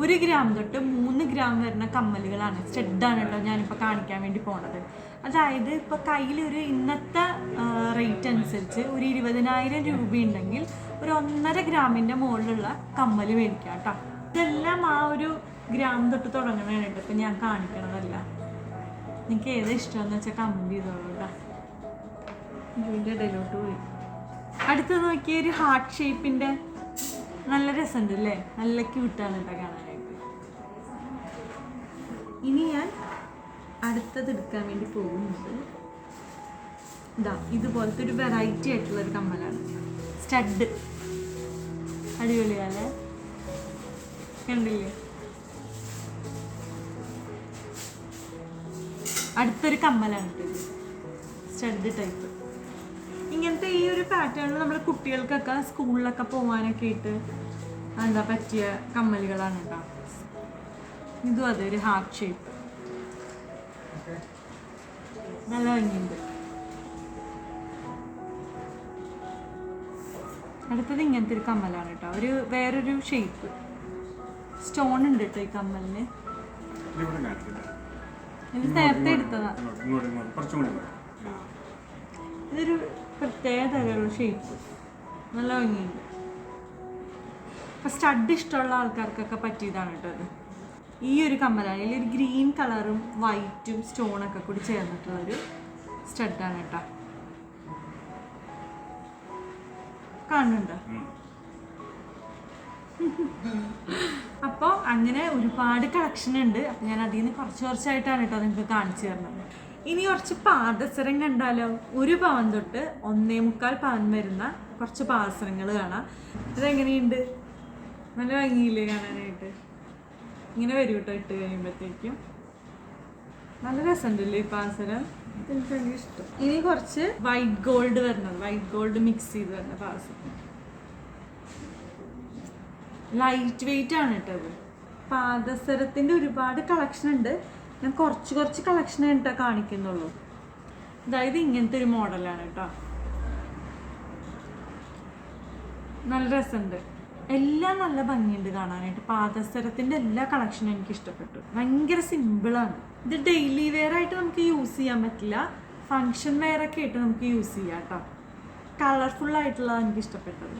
ഒരു ഗ്രാം തൊട്ട് മൂന്ന് ഗ്രാം വരുന്ന കമ്മലുകളാണ്. സ്റ്റെഡാണ് കേട്ടോ ഞാനിപ്പോൾ കാണിക്കാൻ വേണ്ടി പോണത്. അതായത് ഇപ്പോൾ കയ്യിൽ ഒരു ഇന്നത്തെ റേറ്റ് അനുസരിച്ച് ഒരു ഇരുപതിനായിരം രൂപ ഉണ്ടെങ്കിൽ ഒരു ഒന്നര ഗ്രാമിന്റെ മുകളിലുള്ള കമ്മൽ മേടിക്കാം കേട്ടോ. ഇതെല്ലാം ആ ഒരു ഗ്രാം തൊട്ട് തുടങ്ങണതാണ് കേട്ടോ ഇപ്പം ഞാൻ കാണിക്കണതല്ല. നിങ്ങൾക്ക് ഏതാ ഇഷ്ടമെന്ന് വെച്ചാൽ കമന്റ് ചെയ്തോളൂ കേട്ടോ. ഇതിന്റെ ഇടയിലോട്ട് പോയി. അടുത്ത് നോക്കിയ ഒരു ഹാർട്ട് ഷേപ്പിന്റെ നല്ല രസമുണ്ട് അല്ലേ? നല്ല ക്യൂട്ടാണ് കേട്ടോ കാണാനായിട്ട്. ഇനി ഞാൻ അടുത്തത് എടുക്കാൻ വേണ്ടി പോകുന്നത് ഇതാ ഇതുപോലത്തെ ഒരു വെറൈറ്റി ആയിട്ടുള്ള ഒരു കമ്മലാണ്. സ്റ്റഡ് അടിപൊളിയാണ് കണ്ടില്ലേ? അടുത്തൊരു കമ്മലാണ് സ്റ്റഡ് ടൈപ്പ് ഇങ്ങനത്തെ ഈ ഒരു പാറ്റേണിൽ നമ്മൾ കുട്ടികൾക്കൊക്കെ സ്കൂളിലൊക്കെ പോകാനൊക്കെ ആയിട്ട് എന്താ പറ്റിയ കമ്മലുകളാണ് കേട്ടോ ഇതും അതെ ഒരു ഹാർട്ട് ഷേപ്പ് നല്ല ഭംഗിയുണ്ട്. അടുത്തത് ഇങ്ങനത്തെ ഒരു കമ്മലാണ് കേട്ടോ ഒരു വേറൊരു ഷേപ്പ് സ്റ്റോൺ ഉണ്ട് കേട്ടോ ഈ കമ്മലിന്. ഇത് നേരത്തെ എടുത്തതാ. ഇതൊരു പ്രത്യേക തരമുള്ള ഷേപ്പ് നല്ല ഭംഗിയുണ്ട്. അപ്പം സ്റ്റഡ് ഇഷ്ടമുള്ള ആൾക്കാർക്കൊക്കെ പറ്റിയതാണ് കേട്ടോ അത് ഈ ഒരു കമ്മലാണ്. ഇതിൽ ഒരു ഗ്രീൻ കളറും വൈറ്റും സ്റ്റോണൊക്കെ കൂടി ചേർന്നിട്ടുള്ള ഒരു സ്റ്റഡാണ് കേട്ടോ. കാണുന്നുണ്ടോ. അപ്പോൾ അങ്ങനെ ഒരുപാട് കളക്ഷൻ ഉണ്ട്. അപ്പം ഞാൻ അതിൽ നിന്ന് കുറച്ച് കുറച്ചായിട്ടാണ് കേട്ടോ നിങ്ങൾക്ക് കാണിച്ചു തരുന്നത്. ഇനി കുറച്ച് പാദസരം കണ്ടാലോ? ഒരു പവൻ തൊട്ട് ഒന്നേ മുക്കാൽ പവൻ വരുന്ന കുറച്ച് പാദസരങ്ങൾ കാണാം. ഇതെങ്ങനെയുണ്ട്? നല്ല ഭംഗിയില്ലേ കാണാനായിട്ട്? ഇങ്ങനെ വരും കേട്ടോ ഇട്ട് കഴിയുമ്പോഴത്തേക്കും. നല്ല രസമുണ്ടല്ലേ ഈ പാസരം എനിക്ക് ഭയങ്കര ഇഷ്ടം. ഇനി കുറച്ച് വൈറ്റ് ഗോൾഡ് വരുന്നത്. വൈറ്റ് ഗോൾഡ് മിക്സ് ചെയ്ത് വരുന്ന പാദസരം. ലൈറ്റ് വെയിറ്റ് ആണ് കേട്ടോ ഇത്. പാദസരത്തിന്റെ ഒരുപാട് കളക്ഷൻ ഉണ്ട്. ഞാൻ കുറച്ച് കുറച്ച് കളക്ഷൻ കേട്ടോ കാണിക്കുന്നുള്ളൂ. അതായത് ഇങ്ങനത്തെ ഒരു മോഡലാണ് കേട്ടോ നല്ല രസമുണ്ട് എല്ലാം നല്ല ഭംഗിയുണ്ട് കാണാനായിട്ട്. പാദസരത്തിന്റെ എല്ലാ കളക്ഷനും എനിക്ക് ഇഷ്ടപ്പെട്ടു. ഭയങ്കര സിമ്പിളാണ് ഇത് ഡെയിലി വെയർ ആയിട്ട് നമുക്ക് യൂസ് ചെയ്യാൻ പറ്റില്ല. ഫങ്ഷൻ വെയർ ഒക്കെ ആയിട്ട് നമുക്ക് യൂസ് ചെയ്യാം കേട്ടോ കളർഫുൾ ആയിട്ടുള്ളതാണ് എനിക്ക് ഇഷ്ടപ്പെട്ടത്.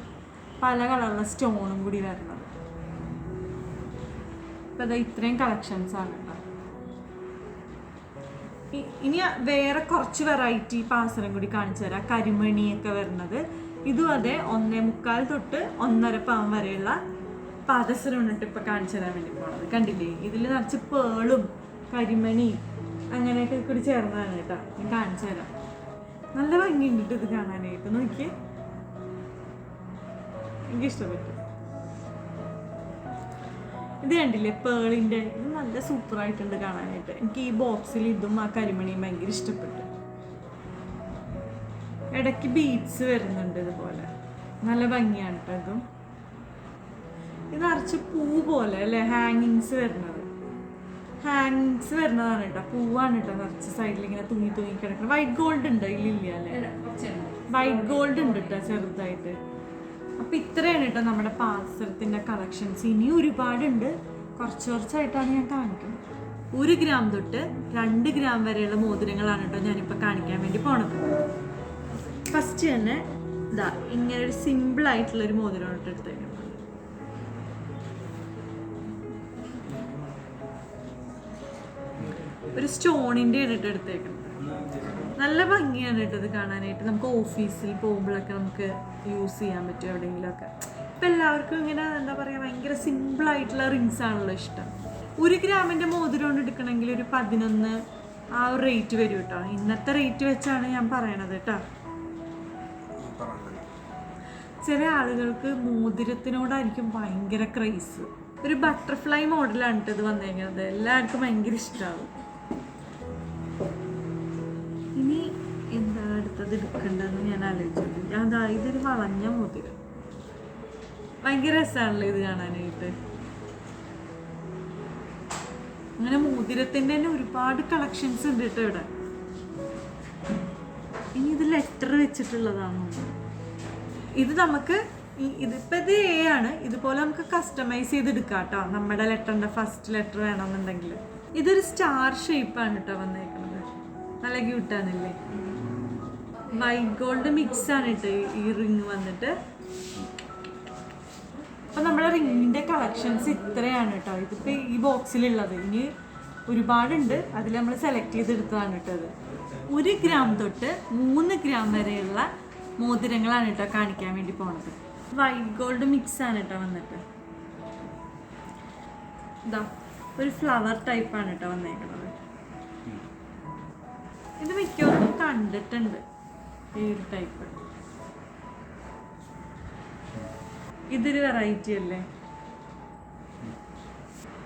പല കളറുള്ള സ്റ്റോണും കൂടി വരുന്നത്. ഇപ്പം അതാ ഇത്രയും കളക്ഷൻസാണ് ഇനി വേറെ കുറച്ച് വെറൈറ്റി പാസരം കൂടി കാണിച്ചു തരാം. കരിമണിയൊക്കെ വരുന്നത്. ഇതും അതെ ഒന്നേ മുക്കാൽ തൊട്ട് ഒന്നര പാവം വരെയുള്ള പാദസരമാണ് കേട്ടോ ഇപ്പം കാണിച്ചു തരാൻ വേണ്ടി പോണത്. കണ്ടില്ലേ? ഇതിൽ നിറച്ച് പേളും കരിമണി അങ്ങനെയൊക്കെ കൂടി ചേർന്നതാണ് കേട്ടോ. ഞാൻ കാണിച്ചു തരാം. നല്ല ഭംഗിയുണ്ട് ഇത് കാണാനായിട്ട്. നോക്കിയേ. എനിക്ക് ഇഷ്ടപ്പെട്ടു ഇത് കണ്ടില്ലേ? പേളിന്റെ. ഇത് നല്ല സൂപ്പറായിട്ടുണ്ട് കാണാനായിട്ട്. എനിക്ക് ഈ ബോക്സിൽ ഇതും ആ കരിമണിയും ഭയങ്കര ഇഷ്ടപ്പെട്ടു. ഇടയ്ക്ക് ബീഡ്സ് വരുന്നുണ്ട് ഇതുപോലെ. നല്ല ഭംഗിയാണ് കേട്ടോ ഇതും. ഇത് നിറച്ച് പൂ പോലെ അല്ലേ? ഹാങ്ങിങ്സ് വരുന്നത്. ഹാങ്ങിങ്സ് വരുന്നതാണ് കേട്ടോ പൂവാണ് കേട്ടോ നിറച്ച് സൈഡിൽ ഇങ്ങനെ തൂങ്ങി തൂങ്ങി കിടക്കുന്നത് വൈറ്റ് ഗോൾഡ് ഉണ്ട്? ഇതിലില്ല അല്ലേ? വൈറ്റ് ഗോൾഡ് ഉണ്ട്. കേട്ടോ ചെറുതായിട്ട്. അപ്പൊ ഇത്രയാണ് കേട്ടോ നമ്മുടെ പാത്രത്തിന്റെ കളക്ഷൻസ് ഇനി ഒരുപാടുണ്ട്. കുറച്ച് കുറച്ചായിട്ടാണ് ഞാൻ കാണിക്കുന്നത്. ഒരു ഗ്രാം തൊട്ട് രണ്ട് ഗ്രാം വരെയുള്ള മോതിരങ്ങളാണ് കേട്ടോ ഞാനിപ്പോൾ കാണിക്കാൻ വേണ്ടി പോണത്. ഫസ്റ്റ് തന്നെ ഇതാ ഇങ്ങനെ ഒരു സിമ്പിൾ ആയിട്ടുള്ള ഒരു മോതിരം കേട്ടോ എടുത്തേക്കുന്നത്. ഒരു സ്റ്റോണിന്റെ ആണ് കേട്ടോ എടുത്തേക്കുന്നത്. നല്ല ഭംഗിയാണ് കേട്ടോ ഇത് കാണാനായിട്ട്. നമുക്ക് ഓഫീസിൽ പോകുമ്പോഴൊക്കെ നമുക്ക് യൂസ് ചെയ്യാൻ പറ്റും എവിടെയെങ്കിലുമൊക്കെ. ഇപ്പം എല്ലാവർക്കും ഇങ്ങനെ എന്താ പറയുക ഭയങ്കര സിമ്പിളായിട്ടുള്ള റിങ്സ് ആണല്ലോ ഇഷ്ടം. ഒരു ഗ്രാമിന്റെ മോതിരം കൊണ്ട് എടുക്കണമെങ്കിൽ ഒരു പതിനൊന്ന് ആ ഒരു റേറ്റ് വരും കേട്ടോ. ഇന്നത്തെ റേറ്റ് വെച്ചാണ് ഞാൻ പറയണത് കേട്ടോ. ചില ആളുകൾക്ക് മോതിരത്തിനോടായിരിക്കും ഭയങ്കര ക്രൈസ് ഒരു ബട്ടർഫ്ലൈ മോഡലാണ് കേട്ടോ ഇത് വന്നേക്കുന്നത്. എല്ലാവർക്കും ഭയങ്കര ഇഷ്ടമാവും എടുക്കേണ്ടതെന്ന് ഞാൻ ആലോചിച്ചു അതാ ഇതൊരു വളഞ്ഞ മോതിരം ഭയങ്കര രസമാണല്ലോ ഇത് കാണാനായിട്ട്. അങ്ങനെ മോതിരത്തിന്റെ തന്നെ ഒരുപാട് കളക്ഷൻസ് ഉണ്ട് കേട്ടോ ഇവിടെ. ഇനി ഇത് ലെറ്റർ വെച്ചിട്ടുള്ളതാണോ? ഇത് നമുക്ക് ഇതിപ്പോ ഇത് എ ആണ്. ഇതുപോലെ നമുക്ക് കസ്റ്റമൈസ് ചെയ്തെടുക്കാം കേട്ടോ. നമ്മുടെ ലെറ്ററിന്റെ ഫസ്റ്റ് ലെറ്റർ വേണമെന്നുണ്ടെങ്കിൽ. ഇതൊരു സ്റ്റാർ ഷേപ്പ് ആണ് കേട്ടോ വന്നേക്കുന്നത് നല്ല ക്യൂട്ടാണല്ലേ വൈറ്റ് ഗോൾഡ് മിക്സ് ആണ് കേട്ടോ ഈ- റിങ് വന്നിട്ട്. അപ്പൊ നമ്മുടെ റിങ്ങിന്റെ കളക്ഷൻസ് ഇത്രയാണ് കേട്ടോ ഇതിപ്പോ ഈ ബോക്സിലുള്ളത് ഇനി ഒരുപാടുണ്ട്. അതിൽ നമ്മൾ സെലക്ട് ചെയ്തെടുത്തതാണ് കേട്ടത് ഒരു ഗ്രാം തൊട്ട് മൂന്ന് ഗ്രാം വരെയുള്ള മോതിരങ്ങളാണ് കേട്ടോ കാണിക്കാൻ വേണ്ടി പോണത്. വൈറ്റ് ഗോൾഡ് മിക്സ് ആണ് കേട്ടോ വന്നിട്ട്. ഒരു ഫ്ലവർ ടൈപ്പാണ് കേട്ടോ വന്നേക്കുന്നത് ഇത് മിക്കവർക്കും കണ്ടിട്ടുണ്ട്. ഈ ഒരു ടൈപ്പ് ഇതൊരു വെറൈറ്റി അല്ലേ?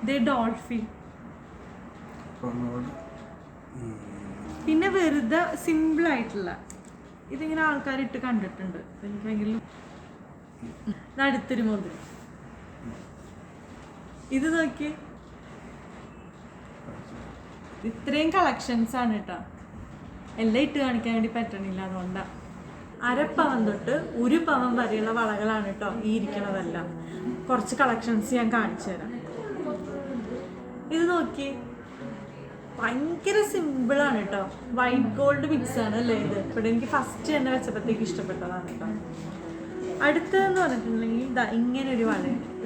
ഇത് ഡോൾഫിൻ. പിന്നെ വെറുതെ സിമ്പിൾ ആയിട്ടുള്ള. ഇതിങ്ങനെ ആൾക്കാർ ഇട്ട് കണ്ടിട്ടുണ്ട്. എനിക്ക് ഭയങ്കര അടുത്തൊരു മോതിരം. ഇത് നോക്കി ഇത്രയും കളക്ഷൻസ് ആണ് കേട്ടോ എല്ലാം ഇട്ട് കാണിക്കാൻ വേണ്ടി പറ്റണില്ല അതുകൊണ്ടാ. അരപ്പവൻ തൊട്ട് ഒരു പവൻ വരെയുള്ള വളകളാണ് കേട്ടോ ഈ ഇരിക്കണതെല്ലാം. കുറച്ച് കളക്ഷൻസ് ഞാൻ കാണിച്ചു തരാം. ഇത് നോക്കി ഭയങ്കര സിമ്പിൾ ആണ് കേട്ടോ വൈറ്റ് ഗോൾഡ് മിക്സ് ആണ് അല്ലേ ഇത്? ഇവിടെ എനിക്ക് ഫസ്റ്റ് തന്നെ വെച്ചപ്പോഴത്തേക്ക് ഇഷ്ടപ്പെട്ടതാണ് കേട്ടോ അടുത്തതെന്ന് പറഞ്ഞിട്ടുണ്ടെങ്കിൽ ഇതാ ഇങ്ങനെ ഒരു വള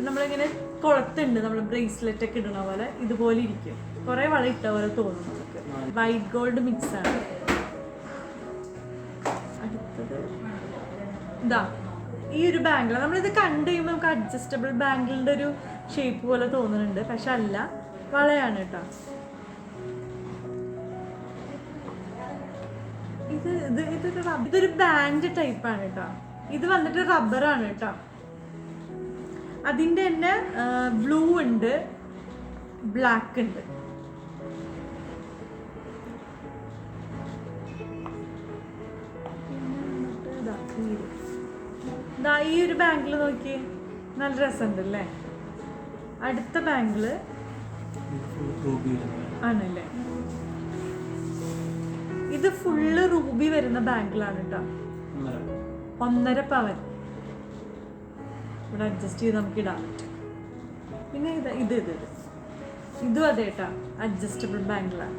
നമ്മളിങ്ങനെ കുളത്തുണ്ട് നമ്മൾ ബ്രേസ്ലെറ്റ് ഒക്കെ ഇടണ പോലെ ഇതുപോലെ ഇരിക്കും. കുറേ വള ഇട്ട പോലെ തോന്നും വൈറ്റ് ഗോൾഡ് മിക്സ് ആണ്. അടുത്തത്. ഇതാ ഈ ഒരു ബാംഗിൾ നമ്മളിത് കണ്ടു കഴിയുമ്പോൾ നമുക്ക് അഡ്ജസ്റ്റബിൾ ബാംഗിളിന്റെ ഒരു ഷേപ്പ് പോലെ തോന്നുന്നുണ്ട്. പക്ഷെ അല്ല വളയാണ് കേട്ടോ. ഇത് ഇത് ഇതൊരു ഇതൊരു ബാൻഡ് ടൈപ്പാണ് കേട്ടോ. ഇത് വന്നിട്ട് റബ്ബറാണ് കേട്ടോ. അതിന്റെ തന്നെ ബ്ലൂ ഉണ്ട് ബ്ലാക്ക് ഉണ്ട്. ഇതാ ഈ ഒരു ബാങ്കിൽ നോക്കി നല്ല രസമുണ്ട് അല്ലേ അടുത്ത ബാങ്കിൽ ആണല്ലേ? ഇത് ഫുള്ള് റൂബി വരുന്ന ബാങ്കിലാണ് കേട്ടോ ഒന്നര പവൻ. ഇവിടെ അഡ്ജസ്റ്റ് ചെയ്ത് നമുക്ക് ഇടാൻ പറ്റും. പിന്നെ ഇത് ഇത് ഇത് ഇത്. ഇതും അതെ കേട്ടോ അഡ്ജസ്റ്റബിൾ ബാങ്കിലാണ്.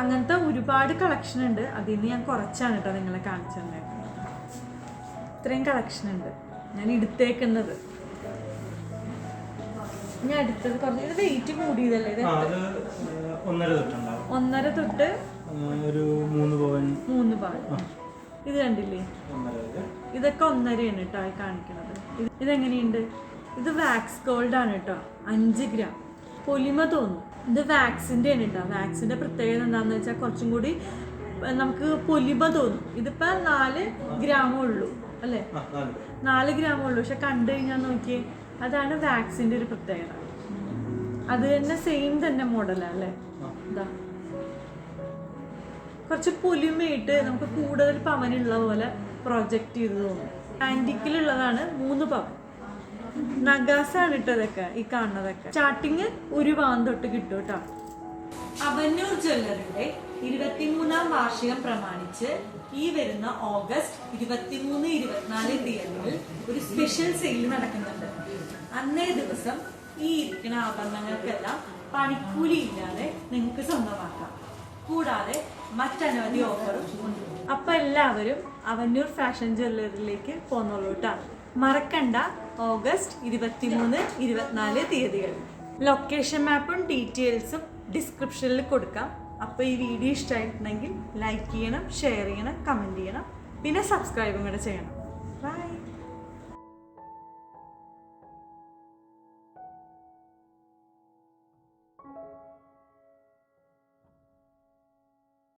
അങ്ങനത്തെ ഒരുപാട് കളക്ഷൻ ഉണ്ട്. അതിൽ നിന്ന് ഞാൻ കുറച്ചാണ് കേട്ടോ നിങ്ങളെ കാണിച്ചു തന്നേക്കുന്നത് ഇത്രയും കളക്ഷൻ ഉണ്ട്. ഞാൻ എടുത്തേക്കുന്നത്. ഞാൻ അടുത്തത് കുറച്ച് ഇത് വെയിറ്റ് കൂടിയതല്ലേ? ഇത് ഒന്നര തൊട്ട് ഒന്നര തൊട്ട് ഒരു മൂന്ന് പവൻ മൂന്ന് പവൻ ഇത് കണ്ടില്ലേ? ഇതൊക്കെ ഒന്നരയാണ് കേട്ടോ ഈ കാണിക്കണത്. ഇത് ഇതെങ്ങനെയുണ്ട്? ഇത് വാക്സ് ഗോൾഡ് ആണ് കേട്ടോ അഞ്ച് ഗ്രാം. പൊലിമ തോന്നും ഇത് വാക്സിന്റെ ആണ് കേട്ടോ. വാക്സിന്റെ പ്രത്യേകത എന്താണെന്ന് വെച്ചാൽ കുറച്ചും കൂടി നമുക്ക് പൊലിമ തോന്നും. ഇതിപ്പോൾ നാല് ഗ്രാമേ ഉള്ളൂ. അല്ലേ? നാല്. ഗ്രാമേ ഉള്ളൂ. പക്ഷെ കണ്ടു കഴിഞ്ഞാൽ നോക്കിയേ അതാണ് വാക്സിന്റെ ഒരു പ്രത്യേകത. അത് തന്നെ സെയിം തന്നെ മോഡലാ അല്ലേ. ഇതാ കുറച്ച് പൊലിമയിട്ട് നമുക്ക് കൂടുതൽ പവനുള്ള പോലെ പ്രൊജക്റ്റ് ചെയ്ത് തോന്നും ആന്റിക്കിലുള്ളതാണ് മൂന്ന് പവൻ. നഗാസാണ് ഇട്ടതൊക്കെ ഈ കാണുന്നതൊക്കെ. സ്റ്റാർട്ടിങ് ഒരു പവൻ തൊട്ട് കിട്ടും. കേട്ടോ അവന്നൂർ ജ്വല്ലറിയുടെ ഇരുപത്തിമൂന്നാം വാർഷികം പ്രമാണിച്ച് ഈ വരുന്ന ഓഗസ്റ്റ് ഇരുപത്തിമൂന്ന് ഇരുപത്തിനാല് തീയതികളിൽ ഒരു സ്പെഷ്യൽ സെയിൽ നടക്കുന്നുണ്ട്. അന്നേ ദിവസം ഈ ഇരിക്കുന്ന ആഭരണങ്ങൾക്കെല്ലാം പണിക്കൂലി ഇല്ലാതെ നിങ്ങൾക്ക് സ്വന്തമാക്കാം. കൂടാതെ മറ്റനവധി ഓഫറും ഉണ്ട്. അപ്പൊ എല്ലാവരും അവന്നൂർ ഫാഷൻ ജ്വല്ലറിയിലേക്ക് പോന്നോളൂ മറക്കണ്ട ഓഗസ്റ്റ് ഇരുപത്തിമൂന്ന് ഇരുപത്തിനാല് തീയതികൾ ലൊക്കേഷൻ മാപ്പും ഡീറ്റെയിൽസും ഡിസ്ക്രിപ്ഷനിൽ കൊടുക്കാം. അപ്പോൾ ഈ വീഡിയോ ഇഷ്ടമായിട്ടുണ്ടെങ്കിൽ ലൈക്ക് ചെയ്യണം ഷെയർ ചെയ്യണം കമന്റ് ചെയ്യണം. പിന്നെ സബ്സ്ക്രൈബും കൂടെ ചെയ്യണം. ബൈ